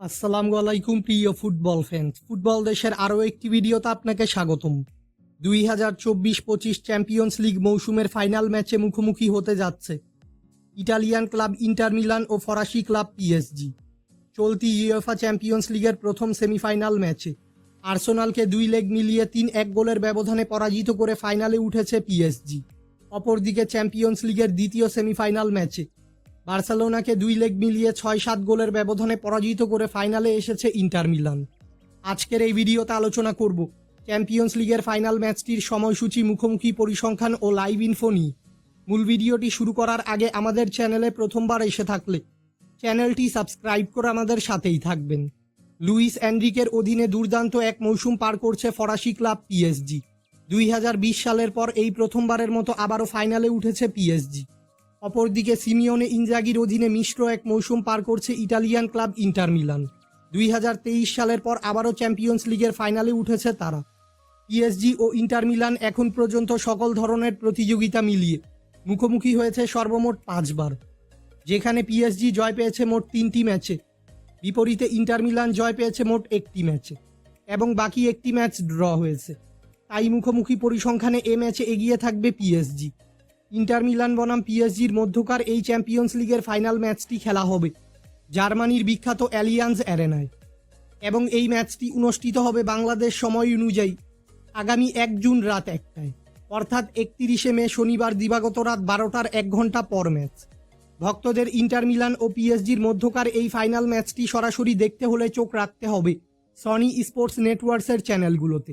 আসসালামু আলাইকুম, প্রিয় ফুটবল ফ্যান্স ফুটবল দেশের আরও একটি ভিডিওতে আপনাকে স্বাগতম। দুই হাজার চব্বিশ পঁচিশ চ্যাম্পিয়ন্স লিগ মৌসুমের ফাইনাল ম্যাচে মুখোমুখি হতে যাচ্ছে ইটালিয়ান ক্লাব ইন্টার মিলান ও ফরাসি ক্লাব পিএসজি চলতি ইউএফা চ্যাম্পিয়ন্স লিগের প্রথম সেমিফাইনাল ম্যাচে আর্সেনালকে দুই লেগ মিলিয়ে তিন এক গোলের ব্যবধানে পরাজিত করে ফাইনালে উঠেছে পিএসজি অপরদিকে চ্যাম্পিয়ন্স লিগের দ্বিতীয় সেমিফাইনাল ম্যাচে বার্সেলোনাকে দুই লেগ মিলিয়ে ছয় সাত গোলের ব্যবধানে পরাজিত করে ফাইনালে এসেছে ইন্টার মিলান। আজকের এই ভিডিওতে আলোচনা করব চ্যাম্পিয়ন্স লিগের ফাইনাল ম্যাচটির সময়সূচি, মুখোমুখি পরিসংখ্যান ও লাইভ ইনফো নিয়ে। মূল ভিডিওটি শুরু করার আগে আমাদের চ্যানেলে প্রথমবার এসে থাকলে চ্যানেলটি সাবস্ক্রাইব করে আমাদের সাথেই থাকবেন। লুইস অ্যান্ড্রিকের অধীনে দুর্দান্ত এক মৌসুম পার করছে ফরাসি ক্লাব পিএসজি। দুই হাজার বিশ সালের পর এই প্রথমবারের মতো আবারও ফাইনালে উঠেছে পিএসজি। অপরদিকে সিমিওনে ইনজাগির অধীনে মিশ্র এক মৌসুম পার করছে ইটালিয়ান ক্লাব ইন্টার মিলান। দুই হাজার তেইশ সালের পর আবারও চ্যাম্পিয়ন্স লিগের ফাইনালে উঠেছে তারা। পিএসজি ও ইন্টার মিলান এখন পর্যন্ত সকল ধরনের প্রতিযোগিতা মিলিয়ে মুখোমুখি হয়েছে সর্বমোট পাঁচবার। যেখানে পিএসজি জয় পেয়েছে মোট তিনটি ম্যাচে, বিপরীতে ইন্টার মিলান জয় পেয়েছে মোট একটি ম্যাচে এবং বাকি একটি ম্যাচ ড্র হয়েছে। তাই মুখোমুখি পরিসংখ্যানে এ ম্যাচে এগিয়ে থাকবে পিএসজি ইন্টার মিলান বনাম পিএসজির মধ্যকার এই চ্যাম্পিয়ন্স লিগের ফাইনাল ম্যাচটি খেলা হবে জার্মানির বিখ্যাত অ্যালিয়ান্স অ্যারেনায়। এবং এই ম্যাচটি অনুষ্ঠিত হবে বাংলাদেশ সময় অনুযায়ী আগামী এক জুন রাত একটায়। অর্থাৎ একত্রিশে মে শনিবার দিবাগত রাত বারোটার এক ঘণ্টা পর ম্যাচ। ভক্তদের ইন্টার মিলান ও পিএসজির মধ্যকার এই ফাইনাল ম্যাচটি সরাসরি দেখতে হলে চোখ রাখতে হবে সনি স্পোর্টস নেটওয়ার্কসের চ্যানেলগুলোতে।